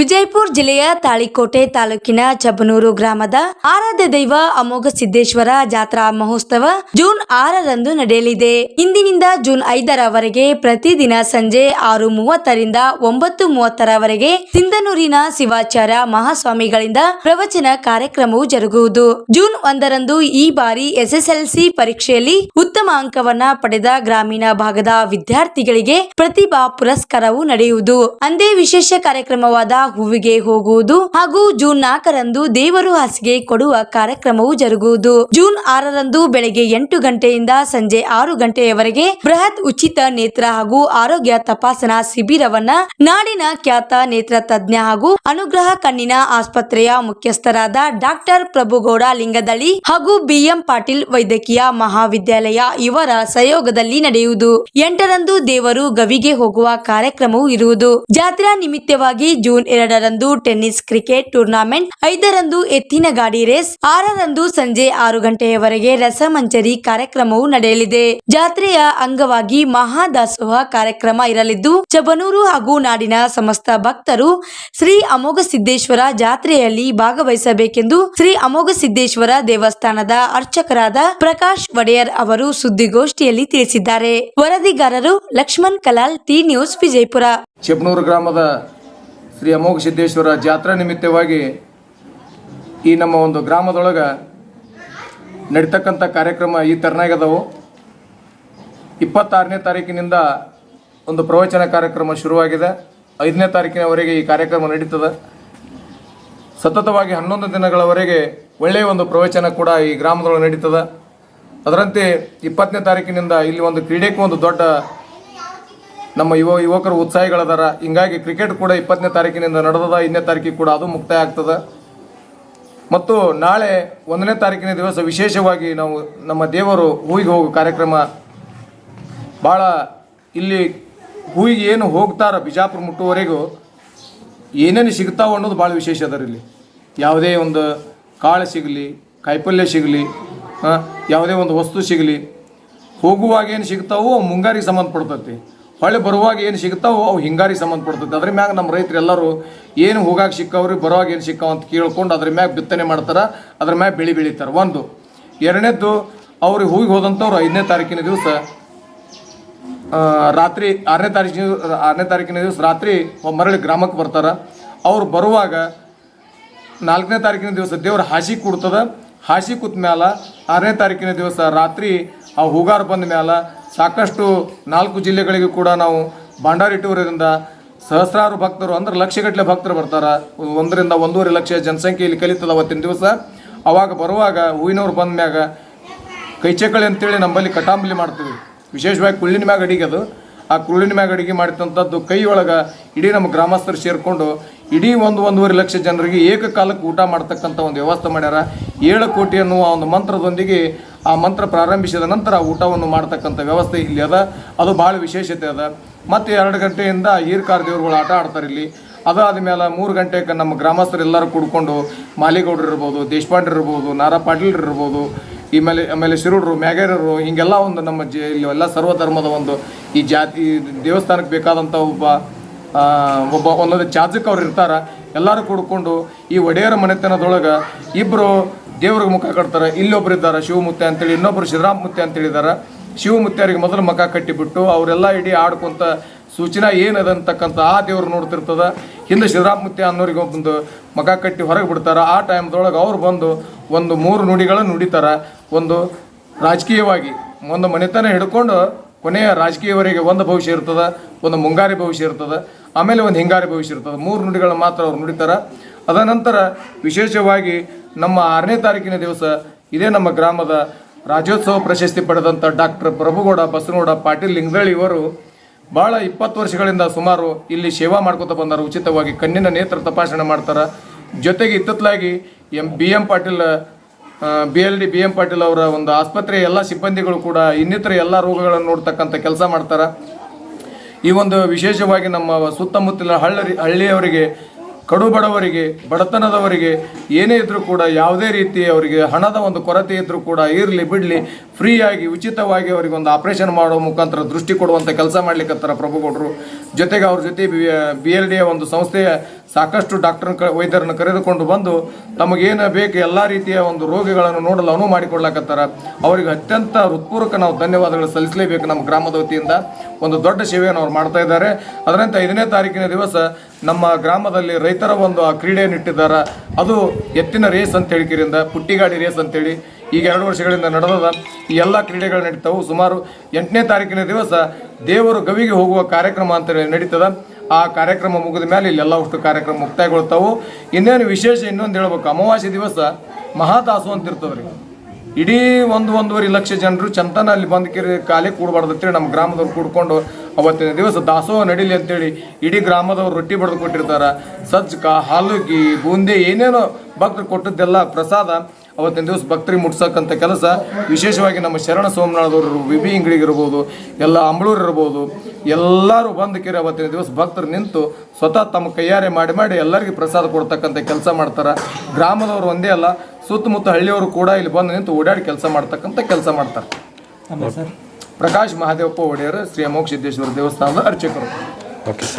ವಿಜಯಪುರ ಜಿಲ್ಲೆಯ ತಾಳಿಕೋಟೆ ತಾಲೂಕಿನ ಚಬನೂರು ಗ್ರಾಮದ ಆರಾಧ್ಯ ದೈವ ಅಮೋಘ ಸಿದ್ದೇಶ್ವರ ಜಾತ್ರಾ ಮಹೋತ್ಸವ ಜೂನ್ ಆರರಂದು ನಡೆಯಲಿದೆ. ಇಂದಿನಿಂದ ಜೂನ್ ಐದರವರೆಗೆ ಪ್ರತಿದಿನ ಸಂಜೆ ಆರು ಮೂವತ್ತರಿಂದ ಒಂಬತ್ತು ಮೂವತ್ತರವರೆಗೆ ಸಿಂಧನೂರಿನ ಶಿವಾಚಾರ್ಯ ಮಹಾಸ್ವಾಮಿಗಳಿಂದ ಪ್ರವಚನ ಕಾರ್ಯಕ್ರಮವು ಜರುಗುವುದು. ಜೂನ್ ಒಂದರಂದು ಈ ಬಾರಿ ಎಸ್ಎಸ್ಎಲ್ಸಿ ಪರೀಕ್ಷೆಯಲ್ಲಿ ಉತ್ತಮ ಅಂಕವನ್ನ ಪಡೆದ ಗ್ರಾಮೀಣ ಭಾಗದ ವಿದ್ಯಾರ್ಥಿಗಳಿಗೆ ಪ್ರತಿಭಾ ಪುರಸ್ಕಾರವು ನಡೆಯುವುದು. ಅಂದೇ ವಿಶೇಷ ಕಾರ್ಯಕ್ರಮವಾದ ಹೂವಿಗೆ ಹೋಗುವುದು ಹಾಗೂ ಜೂನ್ ನಾಲ್ಕರಂದು ದೇವರು ಹಾಸಿಗೆ ಕೊಡುವ ಕಾರ್ಯಕ್ರಮವು ಜರುಗುವುದು. ಜೂನ್ ಆರರಂದು ಬೆಳಗ್ಗೆ ಎಂಟು ಗಂಟೆಯಿಂದ ಸಂಜೆ ಆರು ಗಂಟೆಯವರೆಗೆ ಬೃಹತ್ ಉಚಿತ ನೇತ್ರ ಹಾಗೂ ಆರೋಗ್ಯ ತಪಾಸಣಾ ಶಿಬಿರವನ್ನ ನಾಡಿನ ಖ್ಯಾತ ನೇತ್ರ ತಜ್ಞ ಹಾಗೂ ಅನುಗ್ರಹ ಕಣ್ಣಿನ ಆಸ್ಪತ್ರೆಯ ಮುಖ್ಯಸ್ಥರಾದ ಡಾಕ್ಟರ್ ಪ್ರಭುಗೌಡ ಲಿಂಗದಳಿ ಹಾಗೂ ಬಿಎಂ ಪಾಟೀಲ್ ವೈದ್ಯಕೀಯ ಮಹಾವಿದ್ಯಾಲಯ ಇವರ ಸಹಯೋಗದಲ್ಲಿ ನಡೆಯುವುದು. ಎಂಟರಂದು ದೇವರು ಗವಿಗೆ ಹೋಗುವ ಕಾರ್ಯಕ್ರಮವು ಇರುವುದು. ಜಾತ್ರಾ ನಿಮಿತ್ತವಾಗಿ ಜೂನ್ ಎರಡರಂದು ಟೆನ್ನಿಸ್ ಕ್ರಿಕೆಟ್ ಟೂರ್ನಾಮೆಂಟ್, ಐದರಂದು ಎತ್ತಿನ ಗಾಡಿ ರೇಸ್, ಆರರಂದು ಸಂಜೆ ಆರು ಗಂಟೆಯವರೆಗೆ ರಸಮಂಜರಿ ಕಾರ್ಯಕ್ರಮವು ನಡೆಯಲಿದೆ. ಜಾತ್ರೆಯ ಅಂಗವಾಗಿ ಮಹಾದಾಸೋಹ ಕಾರ್ಯಕ್ರಮ ಇರಲಿದ್ದು ಚಬನೂರು ಹಾಗೂ ನಾಡಿನ ಸಮಸ್ತ ಭಕ್ತರು ಶ್ರೀ ಅಮೋಘ ಸಿದ್ದೇಶ್ವರ ಜಾತ್ರೆಯಲ್ಲಿ ಭಾಗವಹಿಸಬೇಕೆಂದು ಶ್ರೀ ಅಮೋಘ ಸಿದ್ದೇಶ್ವರ ದೇವಸ್ಥಾನದ ಅರ್ಚಕರಾದ ಪ್ರಕಾಶ್ ಒಡೆಯರ್ ಅವರು ಸುದ್ದಿಗೋಷ್ಠಿಯಲ್ಲಿ ತಿಳಿಸಿದ್ದಾರೆ. ವರದಿಗಾರರು ಲಕ್ಷ್ಮಣ್ ಕಲಾಲ್, ಟಿ ನ್ಯೂಸ್ ವಿಜಯಪುರ. ಚಿಬ್ನೂರು ಗ್ರಾಮದ ಶ್ರೀ ಅಮೋಘ ಸಿದ್ದೇಶ್ವರ ಜಾತ್ರಾ ನಿಮಿತ್ತವಾಗಿ ಈ ನಮ್ಮ ಒಂದು ಗ್ರಾಮದೊಳಗೆ ನಡೀತಕ್ಕಂಥ ಕಾರ್ಯಕ್ರಮ ಈ ಥರನಾಗದವು ಇಪ್ಪತ್ತಾರನೇ ತಾರೀಕಿನಿಂದ ಒಂದು ಪ್ರವಚನ ಕಾರ್ಯಕ್ರಮ ಶುರುವಾಗಿದೆ. ಐದನೇ ತಾರೀಕಿನವರೆಗೆ ಈ ಕಾರ್ಯಕ್ರಮ ನಡೀತದೆ. ಸತತವಾಗಿ ಹನ್ನೊಂದು ದಿನಗಳವರೆಗೆ ಒಳ್ಳೆಯ ಒಂದು ಪ್ರವಚನ ಕೂಡ ಈ ಗ್ರಾಮದೊಳಗೆ ನಡೀತದೆ. ಅದರಂತೆ ಇಪ್ಪತ್ತನೇ ತಾರೀಕಿನಿಂದ ಇಲ್ಲಿ ಒಂದು ಕ್ರೀಡೆಗೂ ಒಂದು ದೊಡ್ಡ ನಮ್ಮ ಯುವ ಯುವಕರು ಉತ್ಸಾಹಿಗಳದಾರ. ಹಿಂಗಾಗಿ ಕ್ರಿಕೆಟ್ ಕೂಡ ಇಪ್ಪತ್ತನೇ ತಾರೀಕಿನಿಂದ ನಡೆದದ, ಇನ್ನೇ ತಾರೀಕಿಗೆ ಕೂಡ ಅದು ಮುಕ್ತಾಯ ಆಗ್ತದೆ. ಮತ್ತು ನಾಳೆ ಒಂದನೇ ತಾರೀಕಿನ ದಿವಸ ವಿಶೇಷವಾಗಿ ನಾವು ನಮ್ಮ ದೇವರು ಹೂವಿಗೆ ಹೋಗೋ ಕಾರ್ಯಕ್ರಮ. ಭಾಳ ಇಲ್ಲಿ ಹೂವಿಗೆ ಏನು ಹೋಗ್ತಾರ ಬಿಜಾಪುರ ಮುಟ್ಟುವರೆಗೂ ಏನೇನು ಸಿಗ್ತಾವೆ ಅನ್ನೋದು ಭಾಳ ವಿಶೇಷ ಅದರ ಇಲ್ಲಿ. ಯಾವುದೇ ಒಂದು ಕಾಳು ಸಿಗಲಿ, ಕಾಯಿಪಲ್ಯ ಸಿಗಲಿ ಯಾವುದೇ ಒಂದು ವಸ್ತು ಸಿಗಲಿ, ಹೋಗುವಾಗ ಏನು ಸಿಗ್ತಾವೋ ಮುಂಗಾರಿಗೆ ಸಂಬಂಧಪಡ್ತೈತಿ. ಹೊಳೆ ಬರುವಾಗ ಏನು ಸಿಗ್ತಾವೋ ಅವು ಹಿಂಗಾರಿ ಸಂಬಂಧಪಡ್ತದೆ ಅದ್ರ ಮ್ಯಾಗ ನಮ್ಮ ರೈತರು ಎಲ್ಲರೂ ಏನು ಹೋಗಾಕ ಸಿಕ್ಕವ್ರಿ, ಬರುವಾಗ ಏನು ಸಿಕ್ಕಾವ ಅಂತ ಕೇಳ್ಕೊಂಡು ಅದ್ರ ಮ್ಯಾಗ ಬಿತ್ತನೆ ಮಾಡ್ತಾರೆ, ಅದ್ರ ಮ್ಯಾಗ ಬೆಳೆ ಬೆಳಿತಾರೆ. ಒಂದು. ಎರಡನೇದ್ದು ಅವ್ರಿಗೆ ಹೂವಿಗೆ ಹೋದಂಥವ್ರು ಐದನೇ ತಾರೀಕಿನ ದಿವಸ ರಾತ್ರಿ ಆರನೇ ತಾರೀಕಿನ ಆರನೇ ತಾರೀಕಿನ ದಿವಸ ರಾತ್ರಿ ಮರಳಿ ಗ್ರಾಮಕ್ಕೆ ಬರ್ತಾರೆ. ಅವ್ರು ಬರುವಾಗ ನಾಲ್ಕನೇ ತಾರೀಕಿನ ದಿವಸ ದೇವ್ರ ಹಾಸಿ ಕೊಡ್ತದ. ಹಾಸಿ ಕೂತ್ಮ್ಯಾಲ ಆರನೇ ತಾರೀಕಿನ ದಿವಸ ರಾತ್ರಿ ಆ ಹೂಗಾರ ಬಂದ ಮೇಲೆ ಸಾಕಷ್ಟು ನಾಲ್ಕು ಜಿಲ್ಲೆಗಳಿಗೆ ಕೂಡ ನಾವು ಭಂಡಾರಿಟ್ಟೂರಿಂದ ಸಹಸ್ರಾರು ಭಕ್ತರು, ಅಂದ್ರೆ ಲಕ್ಷಗಟ್ಟಲೆ ಭಕ್ತರು ಬರ್ತಾರೆ. ಒಂದರಿಂದ ಒಂದೂವರೆ ಲಕ್ಷ ಜನಸಂಖ್ಯೆ ಇಲ್ಲಿ ಕಲಿತದ ಅವತ್ತಿನ ದಿವಸ. ಅವಾಗ ಬರುವಾಗ ಹೂವಿನವ್ರು ಬಂದ ಮ್ಯಾಗ ಕೈಚಕಳಿ ಅಂತೇಳಿ ನಮ್ಮಲ್ಲಿ ಕಟಾಂಬಲಿ ಮಾಡ್ತೀವಿ. ವಿಶೇಷವಾಗಿ ಕುಳ್ಳಿನ ಮ್ಯಾಗ ಅಡಿಗೆ ಅದು. ಆ ಕುಳ್ಳಿನ ಮ್ಯಾಗ ಅಡಿಗೆ ಮಾಡಿದಂಥದ್ದು ಕೈ ಒಳಗೆ ಇಡೀ ನಮ್ಮ ಗ್ರಾಮಸ್ಥರು ಸೇರಿಕೊಂಡು ಇಡೀ ಒಂದು ಒಂದೂವರೆ ಲಕ್ಷ ಜನರಿಗೆ ಏಕಕಾಲಕ್ಕೆ ಊಟ ಮಾಡ್ತಕ್ಕಂಥ ಒಂದು ವ್ಯವಸ್ಥೆ ಮಾಡ್ಯಾರ. ಏಳು ಕೋಟಿ ಅನ್ನುವ ಒಂದು ಮಂತ್ರದೊಂದಿಗೆ ಆ ಮಂತ್ರ ಪ್ರಾರಂಭಿಸಿದ ನಂತರ ಊಟವನ್ನು ಮಾಡ್ತಕ್ಕಂಥ ವ್ಯವಸ್ಥೆ ಇಲ್ಲಿ ಅದ. ಅದು ಭಾಳ ವಿಶೇಷತೆ ಅದ. ಮತ್ತು ಎರಡು ಗಂಟೆಯಿಂದ ಹೀರ್ಕಾರ್ ದೇವ್ರುಗಳು ಆಟ ಆಡ್ತಾರೆ ಇಲ್ಲಿ. ಅದಾದ ಮೇಲೆ ಮೂರು ಗಂಟೆಗೆ ನಮ್ಮ ಗ್ರಾಮಸ್ಥರು ಎಲ್ಲರೂ ಕೂಡ್ಕೊಂಡು ಮಾಲಿಗೌಡರು ಇರ್ಬೋದು, ದೇಶಪಾಂಡ್ರು ಇರ್ಬೋದು ನಾರಾ ಪಾಟೀಲ್ ಇರ್ಬೋದು, ಈ ಮೇಲೆ, ಆಮೇಲೆ ಶಿರುಡ್ರು ಮ್ಯಾಗೇರರು, ಹಿಂಗೆಲ್ಲ ಒಂದು ನಮ್ಮ ಜ, ಇಲ್ಲಿ ಎಲ್ಲ ಸರ್ವಧರ್ಮದ ಒಂದು ಈ ಜಾತಿ, ದೇವಸ್ಥಾನಕ್ಕೆ ಬೇಕಾದಂಥ ಒಬ್ಬ ಒಬ್ಬ ಒಂದೊಂದು ಚಾಜಕ್ ಅವ್ರು ಇರ್ತಾರೆ. ಎಲ್ಲರೂ ಕೂಡ್ಕೊಂಡು ಈ ಒಡೆಯರ ಮನೆತನದೊಳಗೆ ಇಬ್ಬರು ದೇವ್ರಿಗೆ ಮುಖ ಕಟ್ತಾರೆ, ಇಲ್ಲೊಬ್ರು ಇದ್ದಾರೆ ಶಿವಮುತ್ತೆ ಅಂತೇಳಿ, ಇನ್ನೊಬ್ರು ಶಿವರಾಮ್ ಮುತ್ತೆ ಅಂತೇಳಿದ್ದಾರೆ ಶಿವಮುತ್ಯಾರಿಗೆ ಮೊದಲು ಮುಖ ಕಟ್ಟಿಬಿಟ್ಟು ಅವರೆಲ್ಲ ಇಡೀ ಆಡ್ಕೊಂತ ಸೂಚನಾ ಏನದ ಅಂತಕ್ಕಂಥ ಆ ದೇವ್ರು ನೋಡ್ತಿರ್ತದೆ. ಹಿಂದೆ ಶಿವರಾಮಮೂರ್ತಿ ಅನ್ನೋರಿಗೆ ಒಂದು ಮಗ ಕಟ್ಟಿ ಹೊರಗೆ ಬಿಡ್ತಾರೆ. ಆ ಟೈಮ್ದೊಳಗೆ ಅವ್ರು ಬಂದು ಒಂದು ಮೂರು ನುಡಿಗಳನ್ನು ನುಡಿತಾರೆ. ಒಂದು ರಾಜಕೀಯವಾಗಿ ಒಂದು ಮನೆತನ ಹಿಡ್ಕೊಂಡು ಕೊನೆಯ ರಾಜಕೀಯವರೆಗೆ ಒಂದು ಭವಿಷ್ಯ ಇರ್ತದೆ, ಒಂದು ಮುಂಗಾರಿ ಭವಿಷ್ಯ ಇರ್ತದೆ, ಆಮೇಲೆ ಒಂದು ಹಿಂಗಾರಿ ಭವಿಷ್ಯ ಇರ್ತದೆ. ಮೂರು ನುಡಿಗಳನ್ನು ಮಾತ್ರ ಅವ್ರು ನುಡಿತಾರ. ಅದನಂತರ ವಿಶೇಷವಾಗಿ ನಮ್ಮ ಆರನೇ ತಾರೀಕಿನ ದಿವಸ ಇದೇ ನಮ್ಮ ಗ್ರಾಮದ ರಾಜ್ಯೋತ್ಸವ ಪ್ರಶಸ್ತಿ ಪಡೆದಂಥ ಡಾಕ್ಟರ್ ಪ್ರಭುಗೌಡ ಬಸನಗೌಡ ಪಾಟೀಲ್ ಲಿಂಗದಳ್ಳಿ ಇವರು ಭಾಳ ಇಪ್ಪತ್ತು ವರ್ಷಗಳಿಂದ ಸುಮಾರು ಇಲ್ಲಿ ಸೇವಾ ಮಾಡ್ಕೊತ ಬಂದಾರ. ಉಚಿತವಾಗಿ ಕಣ್ಣಿನ ನೇತ್ರ ತಪಾಸಣೆ ಮಾಡ್ತಾರೆ. ಜೊತೆಗೆ ಇತ್ತತ್ಲಾಗಿ M B M Patil B L D, B M Patil ಅವರ ಒಂದು ಆಸ್ಪತ್ರೆಯ ಎಲ್ಲ ಸಿಬ್ಬಂದಿಗಳು ಕೂಡ ಇನ್ನಿತರ ಎಲ್ಲ ರೋಗಗಳನ್ನು ನೋಡ್ತಕ್ಕಂಥ ಕೆಲಸ ಮಾಡ್ತಾರೆ. ಈ ಒಂದು ವಿಶೇಷವಾಗಿ ನಮ್ಮ ಸುತ್ತಮುತ್ತಲಿನ ಹಳ್ಳಿ ಹಳ್ಳಿಯವರಿಗೆ ಕಡು ಬಡವರಿಗೆ ಬಡತನದವರಿಗೆ, ಏನೇ ಇದ್ರೂ ಕೂಡ ಯಾವುದೇ ರೀತಿ ಅವರಿಗೆ ಹಣದ ಒಂದು ಕೊರತೆ ಇದ್ರೂ ಕೂಡ ಇರಲಿ, ಬಿಡಲಿ, ಫ್ರೀಯಾಗಿ, ಉಚಿತವಾಗಿ ಅವರಿಗೆ ಒಂದು ಆಪರೇಷನ್ ಮಾಡೋ ಮುಖಾಂತರ ದೃಷ್ಟಿ ಕೊಡುವಂಥ ಕೆಲಸ ಮಾಡಲಿಕ್ಕತ್ತಾರ ಪ್ರಭುಗೌಡರು. ಜೊತೆಗೆ ಅವ್ರ ಜೊತೆ ಬಿ ಎಲ್ ಡಿಯ ಒಂದು ಸಂಸ್ಥೆಯ ಸಾಕಷ್ಟು ಡಾಕ್ಟರ್ ವೈದ್ಯರನ್ನು ಕರೆದುಕೊಂಡು ಬಂದು ತಮಗೇನು ಬೇಕು ಎಲ್ಲ ರೀತಿಯ ಒಂದು ರೋಗಿಗಳನ್ನು ನೋಡಲು ಅನುವು ಮಾಡಿಕೊಡ್ಲಾಕತ್ತಾರ ಅವರಿಗೆ ಅತ್ಯಂತ ಹೃತ್ಪೂರ್ವಕ ನಾವು ಧನ್ಯವಾದಗಳು ಸಲ್ಲಿಸಲೇಬೇಕು ನಮ್ಮ ಗ್ರಾಮದ ವತಿಯಿಂದ. ಒಂದು ದೊಡ್ಡ ಸೇವೆಯನ್ನು ಅವ್ರು ಮಾಡ್ತಾ ಇದ್ದಾರೆ. ಅದರಂತೆ ಐದನೇ ತಾರೀಕಿನ ದಿವಸ ನಮ್ಮ ಗ್ರಾಮದಲ್ಲಿ ರೈತರ ಒಂದು ಆ ಕ್ರೀಡೆಯನ್ನು ಇಟ್ಟಿದ್ದಾರೆ. ಅದು ಎತ್ತಿನ ರೇಸ್ ಅಂತ ಹೇಳಿಕಿರಿಂದ ಪುಟ್ಟಿಗಾಡಿ ರೇಸ್ ಅಂತೇಳಿ ಈಗ ಎರಡು ವರ್ಷಗಳಿಂದ ನಡೆದದ. ಈ ಎಲ್ಲ ಕ್ರೀಡೆಗಳು ನಡೀತಾವು. ಸುಮಾರು ಎಂಟನೇ ತಾರೀಕಿನ ದಿವಸ ದೇವರು ಗವಿಗೆ ಹೋಗುವ ಕಾರ್ಯಕ್ರಮ ಅಂತ ನಡೀತದ. ಆ ಕಾರ್ಯಕ್ರಮ ಮುಗಿದ ಮೇಲೆ ಇಲ್ಲೆಲ್ಲ ಅಷ್ಟು ಕಾರ್ಯಕ್ರಮ ಮುಕ್ತಾಯಗೊಳ್ತಾವು. ಇನ್ನೇನು ವಿಶೇಷ ಇನ್ನೊಂದು ಹೇಳ್ಬೇಕು. ಅಮಾವಾಸ್ಯ ದಿವಸ ಮಹಾದಾಸು ಅಂತ ಇರ್ತದ್ರಿ. ಇಡೀ ಒಂದು ಒಂದೂವರೆ ಲಕ್ಷ ಜನರು ಚಂತನ ಅಲ್ಲಿ ಬಂದ್ಕಿರಿ ಕಾಲಿ ಕೂಡಬಾರ್ದು ಅಂತೇಳಿ ನಮ್ಮ ಗ್ರಾಮದವ್ರು ಕೂಡ್ಕೊಂಡು ಅವತ್ತಿನ ದಿವಸ ದಾಸೋಹ ನಡೀಲಿ ಅಂತೇಳಿ ಇಡೀ ಗ್ರಾಮದವರು ರೊಟ್ಟಿ ಬಡ್ದು ಕೊಟ್ಟಿರ್ತಾರ. ಸಜ್ಜಕ ಹಾಲುಗಿ ಬೂಂದಿ, ಏನೇನೋ ಭಕ್ತರು ಕೊಟ್ಟದ್ದೆಲ್ಲ ಪ್ರಸಾದ ಅವತ್ತಿನ ದಿವಸ ಭಕ್ತರಿಗೆ ಮುಟ್ಸಕ್ಕಂಥ ಕೆಲಸ. ವಿಶೇಷವಾಗಿ ನಮ್ಮ ಶರಣ ಸೋಮನಾಳದವರು ವಿಬಿ ಇಂಗ್ಳಿಗಿರ್ಬೋದು ಎಲ್ಲ ಅಂಬಳೂರು ಇರ್ಬೋದು, ಎಲ್ಲರೂ ಬಂದು ಕಿರಿ ಅವತ್ತಿನ ದಿವಸ ಭಕ್ತರು ನಿಂತು ಸ್ವತಃ ತಮ್ಮ ಕೈಯಾರೆ ಮಾಡಿ ಮಾಡಿ ಎಲ್ಲರಿಗೂ ಪ್ರಸಾದ ಕೊಡ್ತಕ್ಕಂಥ ಕೆಲಸ ಮಾಡ್ತಾರೆ. ಗ್ರಾಮದವರು ಒಂದೇ ಅಲ್ಲ, ಸುತ್ತಮುತ್ತ ಹಳ್ಳಿಯವರು ಕೂಡ ಇಲ್ಲಿ ಬಂದು ನಿಂತು ಓಡಾಡಿ ಕೆಲಸ ಮಾಡ್ತಕ್ಕಂಥ ಕೆಲಸ ಮಾಡ್ತಾರೆ. ಪ್ರಕಾಶ್ ಮಹಾದೇವಪ್ಪ ಒಡೆಯರ್ ಶ್ರೀ ಅಮೋಘ ಸಿದ್ದೇಶ್ವರ ದೇವಸ್ಥಾನದ ಅರ್ಚಕರು. Okay sir.